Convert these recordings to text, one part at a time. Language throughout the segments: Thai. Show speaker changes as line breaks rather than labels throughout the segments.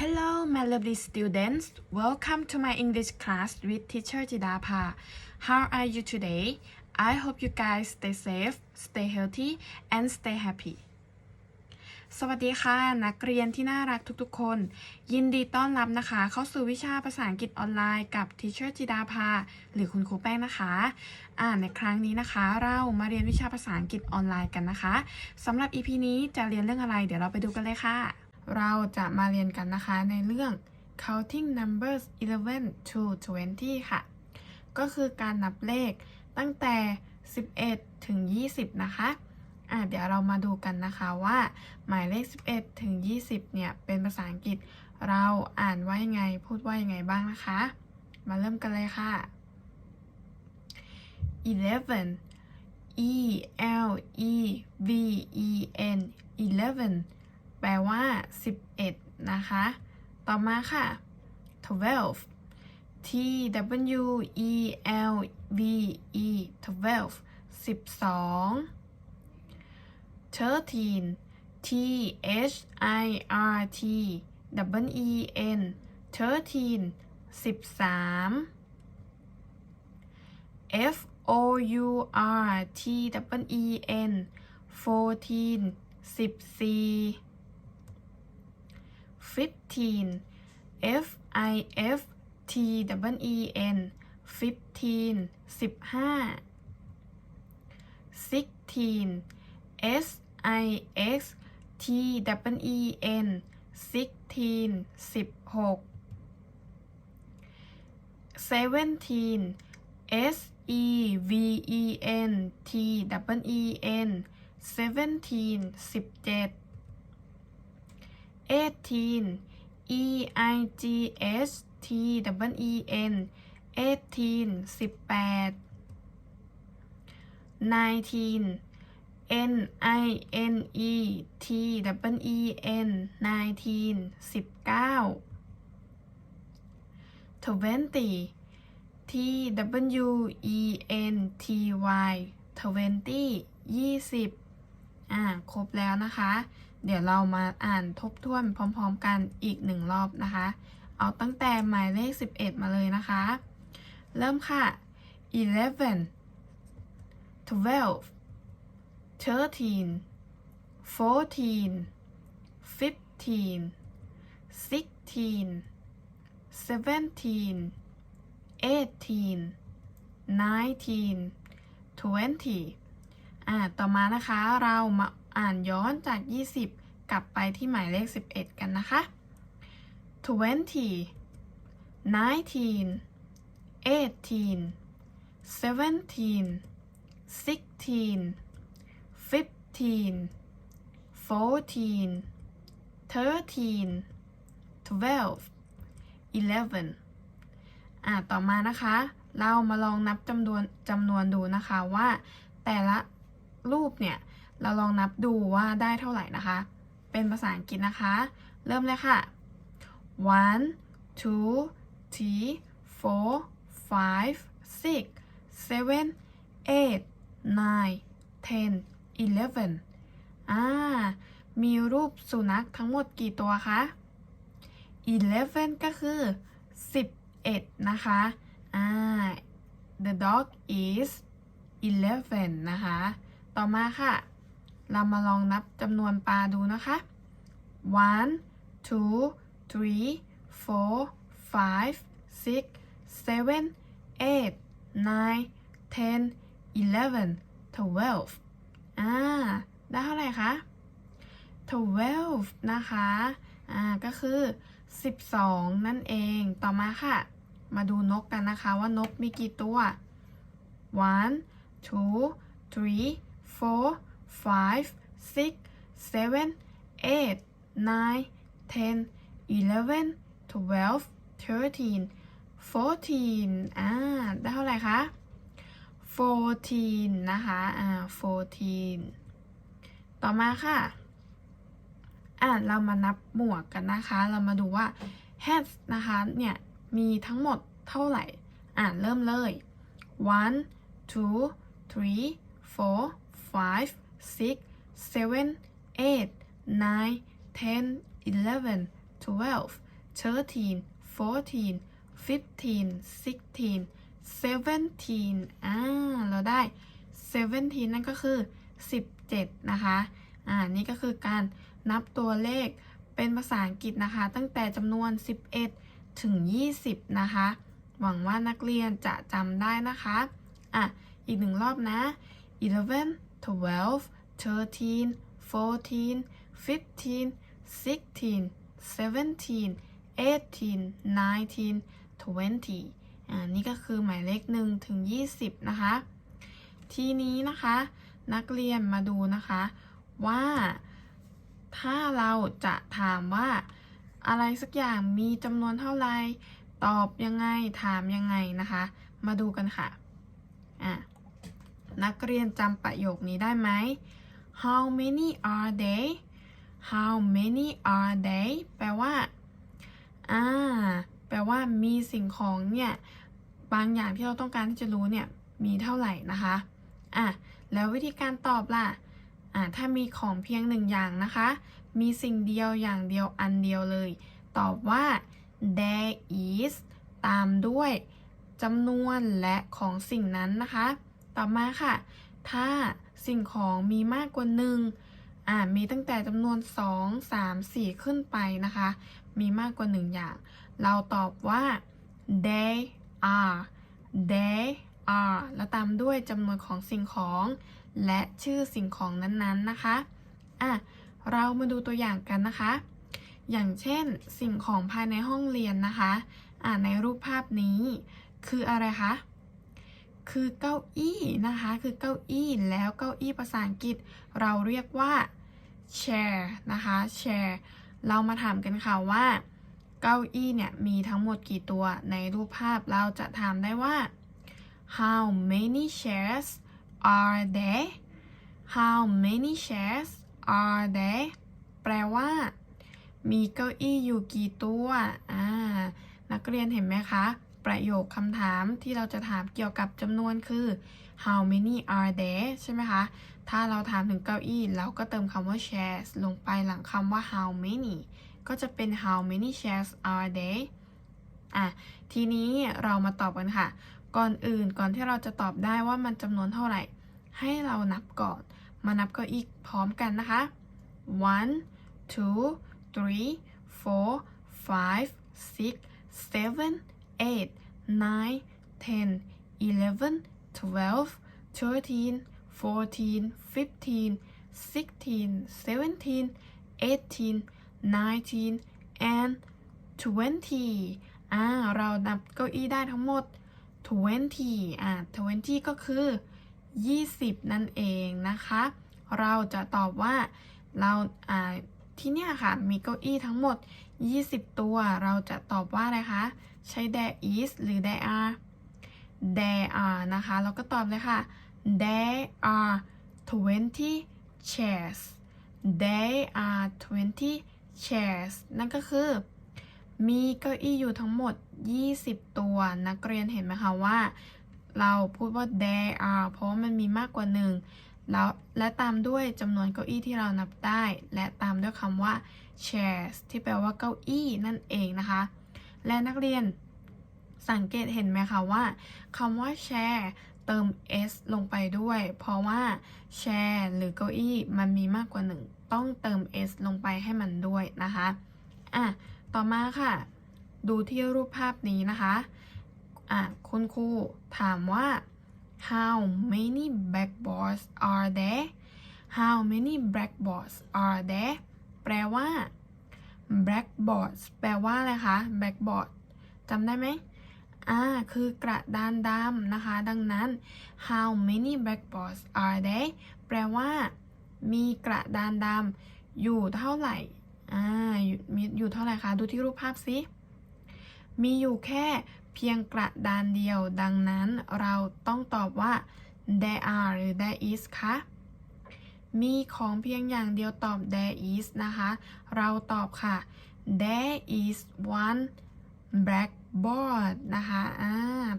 Hello, my lovely students. Welcome to my English class with teacher Jidapa. How are you today? I hope you guys stay safe, stay healthy, and stay happy. สวัสดีค่ะ นักเรียนที่น่ารักทุกๆ คน ยินดีต้อนรับนะคะ เข้าสู่วิชาภาษาอังกฤษออนไลน์กับ Teacher จิดาภา หรือคุณครูแป้งนะคะอ่าในครั้งนี้นะคะ เรามาเรียนวิชาภาษาอังกฤษออนไลน์กันนะคะสำหรับ EP นี้จะเรียนเรื่องอะไร เดี๋ยวเราไปดูกันเลยค่ะ เราจะมาเรียนกันนะคะในเรื่อง counting numbers 11 to 20 ค่ะ ก็คือการนับเลขตั้งแต่ 11 ถึง 20 นะคะอะเดี๋ยวเรามาดูกันนะคะว่า หมายเลข 11 ถึง 20 เนี่ย เป็นภาษาอังกฤษเราอ่านว่ายังไง พูดว่ายังไงบ้างนะคะ มาเริ่มกันเลยค่ะ11 e l e v e n 11 แปลว่า 11 นะคะ ต่อมาค่ะ12 t w e l v e 12 12 13 T H I R T W E N 13 13 F O U R T W E N 14 14 15 F I F T W E N 15 15 16 S I X T W E N sixteen สิบหก seventeen S E V E N T W E N seventeen สิบเจ็ด eighteen E I G S T W E N eighteen สิบแปด nineteen N I N E T W E N nineteen สิบเก้า twenty T W E N T Y twenty ยี่สิบอ่า ครบแล้วนะคะ เดี๋ยวเรามาอ่านทบทวนพร้อมๆกันอีกหนึ่งรอบนะคะ เอาตั้งแต่หมายเลข 11 มาเลยนะคะ เริ่มค่ะ eleven twelve thirteen, fourteen, fifteen, sixteen, seventeen, eighteen, nineteen, twenty อ่า ต่อมานะคะ เรามา อ่านย้อนจาก 20 กลับไปที่หมายเลข 11 กันนะคะ twenty, nineteen, eighteen, seventeen, sixteen, fifteen, fourteen, thirteen, twelve, eleven อ่าต่อมานะคะ เรามาลองนับจำนวนจำนวนดูนะคะว่าแต่ละรูปเนี่ย เราลองนับดูว่าได้เท่าไหร่นะคะ เป็นภาษาอังกฤษนะคะ เริ่มเลยค่ะ one two three four five six seven eight nine ten eleven อ่า มีรูปสุนัขทั้งหมดกี่ตัวคะ eleven ก็คือ 11 นะคะ อ่า the dog is eleven นะคะ ต่อมาค่ะ เรามาลองนับจำนวนปลาดูนะคะ one two three four five six seven eight nine ten eleven twelve อ่า ได้เท่าไหร่คะ twelve นะคะ อ่า ก็คือ 12 นั่นเอง ต่อมาค่ะ มาดูนกกันนะคะว่านกมีกี่ตัว one two three four five six seven eight nine ten eleven twelve thirteen fourteen อ่า ได้เท่าไหร่คะ fourteen นะคะ อ่า fourteen ต่อมาค่ะ อ่าเรามานับหมวกกันนะคะ เรามาดูว่า hats นะคะ เนี่ย มีทั้งหมดเท่าไหร่ อ่าเริ่มเลย one two three four five six seven eight nine ten eleven twelve 13 14 15 16 17อ่า เราได้17นั่นก็คือ 17 นะคะ อ่า นี่ก็คือการนับตัวเลขเป็นภาษาอังกฤษนะคะ ตั้งแต่จำนวน 11 ถึง 20 นะคะ หวังว่านักเรียนจะจำได้นะคะ อะ อีกหนึ่งรอบนะ11 12 13 14 15 16 17 18 19 20อ่านี่ก็คือหมายเลข1ถึง20นะคะ ทีนี้นะคะนักเรียนมาดูนะคะว่าถ้าเราจะถามว่าอะไรสักอย่างมีจำนวนเท่าไหร่ตอบยังไงถามยังไงนะคะ มาดูกันค่ะอะ นักเรียนจำประโยคนี้ได้ไหม How many are they How many are they แปลว่า อ่า แปลว่ามีสิ่งของเนี่ย บางอย่างที่เราต้องการที่จะรู้เนี่ย มีเท่าไหร่นะคะ อะ แล้ววิธีการตอบล่ะ อ่า ถ้ามีของเพียงหนึ่งอย่างนะคะ มีสิ่งเดียวอย่างเดียวอันเดียวเลย ตอบว่า there is ตามด้วยจำนวนและของสิ่งนั้นนะคะ ต่อมาค่ะ ถ้าสิ่งของมีมากกว่าหนึ่งอ่ามีตั้งแต่จำนวน 2 3 4 ขึ้นไปนะคะ มีมากกว่าหนึ่งอย่าง เราตอบว่า they are they are แล้วตามด้วยจำนวนของสิ่งของ และชื่อสิ่งของนั้นๆนะคะอะเรามาดูตัวอย่างกันนะคะ อย่างเช่นสิ่งของภายในห้องเรียนนะคะอ่าในรูปภาพนี้ คืออะไรคะ คือเก้าอี้นะคะ คือเก้าอี้แล้วเก้าอี้ภาษาอังกฤษ เราเรียกว่า chair นะคะ chair เรามาถามกันค่ะว่า เก้าอี้เนี่ยมีทั้งหมดกี่ตัวในรูปภาพเราจะถามได้ว่า how many chairs are there how many chairs are there แปลว่า มีเก้าอี้อยู่กี่ตัวอ่านักเรียนเห็นไหมคะ ประโยคคำถามที่เราจะถามเกี่ยวกับจำนวนคือ how many are there ใช่ไหมคะ ถ้าเราถามถึงเก้าอี้เราก็เติมคำว่า chairs ลงไปหลังคำว่า how many ก็จะเป็น how many chairs are there อะ ทีนี้เรามาตอบกันค่ะ ก่อนอื่นก่อนที่เราจะตอบได้ว่ามันจำนวนเท่าไหร่ ให้เรานับก่อน มานับเก้าอี้พร้อมกันนะคะ one two three four five six seven eight nine ten eleven twelve thirteen fourteen fifteen sixteen seventeen eighteen nineteen and twenty อ่า เรานับเก้าอี้ได้ทั้งหมด20อ่า20ก็คือ 20 นั่นเองนะคะ เราจะตอบว่าเราอ่าที่เนี่ยค่ะ มีเก้าอี้ทั้งหมด 20 ตัว เราจะตอบว่าอะไรคะ ใช้ there is หรือ there are there are นะคะ เราก็ตอบเลยค่ะ there are 20 chairs there are 20 chairs นั่นก็คือ มีเก้าอี้อยู่ทั้งหมด 20 ตัว นักเรียนเห็นไหมคะว่า เราพูดว่า there are เพราะว่ามันมีมากกว่าหนึ่ง แล้วและตามด้วยจำนวนเก้าอี้ที่เรานับได้ และตามด้วยคำว่า chairs ที่แปลว่าเก้าอี้นั่นเองนะคะ และนักเรียนสังเกตเห็นไหมคะว่าคำว่า chair เติม s ลงไปด้วย เพราะว่า chair หรือเก้าอี้มันมีมากกว่าหนึ่งต้องเติม s ลงไปให้มันด้วยนะคะอะต่อมาค่ะ ดูที่รูปภาพนี้นะคะอะคุณครูถามว่า how many blackboards are there how many blackboards are there แปลว่า blackboards แปลว่าอะไรคะ blackboard จำได้ไหมอ่า คือกระดานดำนะคะ ดังนั้น how many blackboards are there แปลว่า มีกระดานดำอยู่เท่าไหร่ อ่าอยู่มีอยู่เท่าไหร่คะ ดูที่รูปภาพสิ มีอยู่แค่ เพียงกระดานเดียว ดังนั้นเราต้องตอบว่า there are หรือ there is คะมีของเพียงอย่างเดียวตอบ there is นะคะ เราตอบค่ะ there is one blackboard นะคะอ่า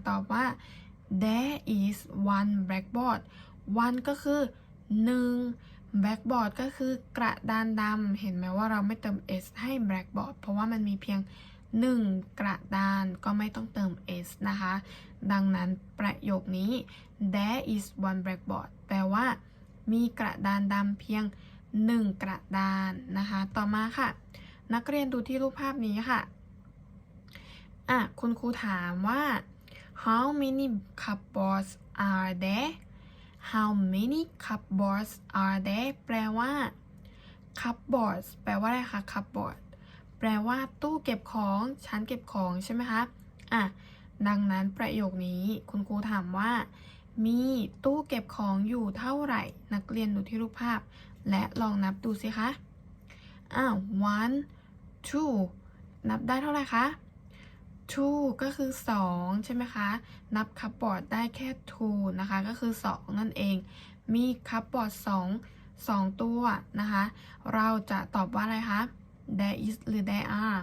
ตอบว่า there is one blackboard one ก็คือ1 blackboard ก็คือกระดานดำ เห็นไหมว่าเราไม่เติม s ให้ blackboard เพราะว่ามันมีเพียง 1 กระดานก็ไม่ต้องเติม s นะคะ ดังนั้นประโยคนี้ there is one blackboard แปลว่า มีกระดานดำเพียง 1 กระดานนะคะ ต่อมาค่ะ นักเรียนดูที่รูปภาพนี้ค่ะอะ คุณครูถามว่า how many cupboards are there how many cupboards are there แปลว่า cupboards แปลว่าอะไรคะ cupboard แปลว่าตู้เก็บของชั้นเก็บของใช่ไหมคะอะดังนั้นประโยคนี้คุณครูถามว่า มีตู้เก็บของอยู่เท่าไหร่ นักเรียนดูที่รูปภาพ และลองนับดูสิคะอ้าว one two นับได้เท่าไหร่คะ two ก็คือ 2 ใช่ไหมคะ นับคัพบอร์ดได้แค่ two นะคะ ก็คือ 2 นั่นเอง มีคัพบอร์ด 2 2 ตัวนะคะ เราจะตอบว่าอะไรคะ there is หรือ there are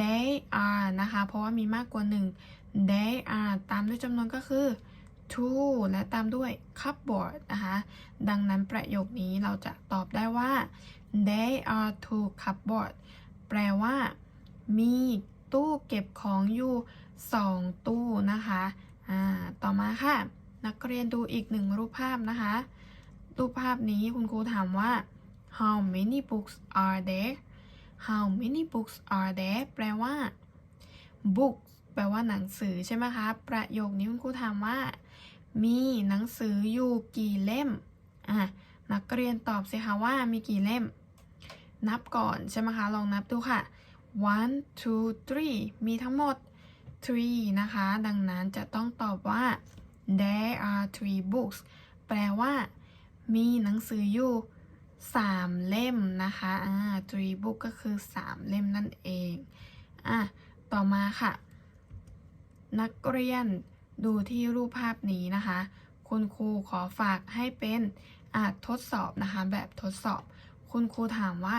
they are นะคะ เพราะว่ามีมากกว่า1 they are ตามด้วยจำนวนก็คือ two และตามด้วย cupboard นะคะ ดังนั้นประโยคนี้เราจะตอบได้ว่า they are two cupboard แปลว่า มีตู้เก็บของอยู่2ตู้นะคะอ่าต่อมาค่ะ นักเรียนดูอีกหนึ่งรูปภาพนะคะ รูปภาพนี้คุณครูถามว่า how many books are there how many books are there แปลว่า books แปลว่าหนังสือใช่ไหมคะ ประโยคนี้คุณครูถามว่า มีหนังสืออยู่กี่เล่ม อะ นักเรียนตอบสิคะว่ามีกี่เล่ม นับก่อนใช่ไหมคะ ลองนับดูค่ะ one two three มีทั้งหมด three นะคะ ดังนั้นจะต้องตอบว่า there are three books แปลว่า มีหนังสืออยู่ สามเล่มนะคะอ่า three book ก็คือสามเล่มนั่นเองอะต่อมาค่ะ นักเรียนดูที่รูปภาพนี้นะคะ คุณครูขอฝากให้เป็นอาทดสอบนะคะ แบบทดสอบ คุณครูถามว่า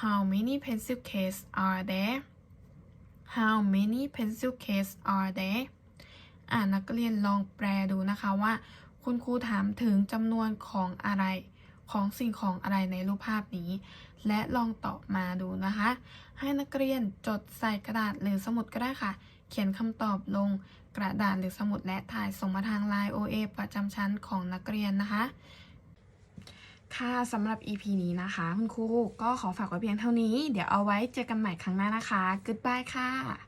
how many pencil case are there how many pencil case are there อ่านักเรียนลองแปลดูนะคะว่า คุณครูถามถึงจำนวนของอะไร ของสิ่งของอะไรในรูปภาพนี้ และลองตอบมาดูนะคะ ให้นักเรียนจดใส่กระดาษหรือสมุดก็ได้ค่ะ เขียนคำตอบลงกระดาษหรือสมุดและถ่ายส่งมาทาง Line OA ประจำชั้นของนักเรียนนะคะ ค่ะสำหรับ EP นี้นะคะ คุณครูก็ขอฝากไว้เพียงเท่านี้ เดี๋ยวเอาไว้เจอกันใหม่ครั้งหน้านะคะ Goodbye ค่ะ